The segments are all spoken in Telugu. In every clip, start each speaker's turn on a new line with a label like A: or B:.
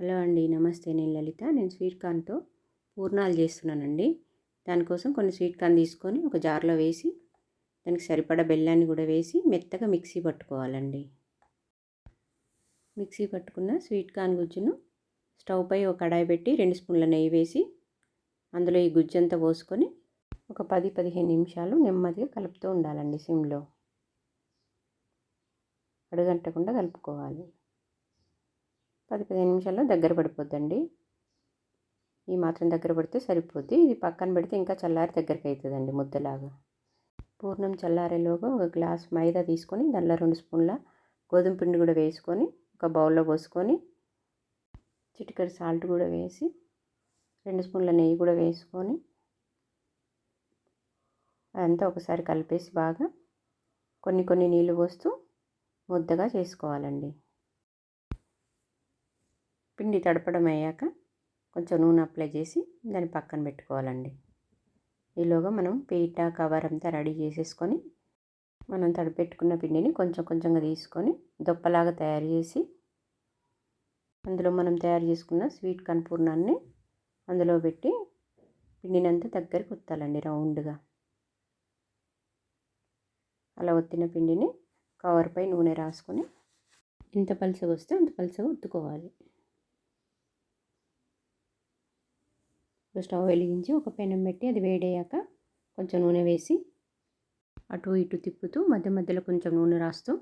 A: హలో అండి నమస్తే. నేను లలిత. నేను స్వీట్ కార్న్తో పూర్ణాలు చేస్తున్నానండి. దానికోసం కొన్ని స్వీట్ కార్న్ తీసుకొని ఒక జార్లో వేసి దానికి సరిపడా బెల్లాన్ని కూడా వేసి మెత్తగా మిక్సీ పట్టుకోవాలండి. మిక్సీ పట్టుకున్న స్వీట్ కార్న్ గుజ్జును స్టవ్ పై ఒక కడాయి పెట్టి రెండు స్పూన్ల నెయ్యి వేసి అందులో ఈ గుజ్జంతా పోసుకొని ఒక పది పదిహేను నిమిషాలు నెమ్మదిగా కలుపుతూ ఉండాలండి సిమ్లో. అడుగంటకుండా కలుపుకోవాలి. పది పదిహేను నిమిషాల్లో దగ్గర పడిపోద్దండి. ఈ మాత్రం దగ్గర పడితే సరిపోద్ది. ఇది పక్కన పెడితే ఇంకా చల్లారి దగ్గరికి అవుతుందండి ముద్దలాగా. పూర్ణం చల్లారేలోగా ఒక గ్లాస్ మైదా తీసుకొని దానిలో రెండు స్పూన్ల గోధుమ పిండి కూడా వేసుకొని ఒక బౌల్లో పోసుకొని చిటికడి సాల్ట్ కూడా వేసి రెండు స్పూన్ల నెయ్యి కూడా వేసుకొని అదంతా ఒకసారి కలిపేసి బాగా కొన్ని కొన్ని నీళ్ళు పోస్తూ ముద్దగా చేసుకోవాలండి. పిండి తడపడం అయ్యాక కొంచెం నూనె అప్లై చేసి దాన్ని పక్కన పెట్టుకోవాలండి. ఈలోగా మనం పీట కవర్ అంతా రెడీ చేసేసుకొని మనం తడిపెట్టుకున్న పిండిని కొంచెం కొంచెంగా తీసుకొని దొప్పలాగా తయారు చేసి అందులో మనం తయారు చేసుకున్న స్వీట్ కన్పూర్ణాన్ని అందులో పెట్టి పిండినంతా దగ్గరికి ఉత్తాలండి రౌండ్గా. అలా ఒత్తిన పిండిని కవర్పై నూనె రాసుకొని ఎంత పలుసగా వస్తే అంత పలుసగా ఒత్తుకోవాలి. స్టవ్ వెలిగించి ఒక పెనం పెట్టి అది వేడయ్యాక కొంచెం నూనె వేసి అటు ఇటు తిప్పుతూ మధ్య మధ్యలో కొంచెం నూనె రాస్తూ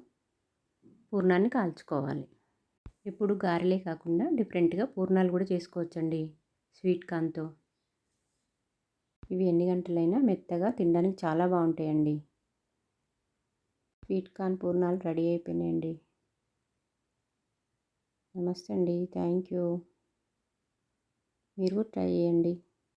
A: పూర్ణాన్ని కాల్చుకోవాలి. ఇప్పుడు గారెలే కాకుండా డిఫరెంట్గా పూర్ణాలు కూడా చేసుకోవచ్చండి స్వీట్ కాన్తో ఇవి ఎన్ని గంటలైనా మెత్తగా తినడానికి చాలా బాగుంటాయండి. స్వీట్ కార్న్ పూర్ణాలు రెడీ అయిపోయినాయండి. నమస్తే అండి. Thank you. మీరు ట్రై చేయండి.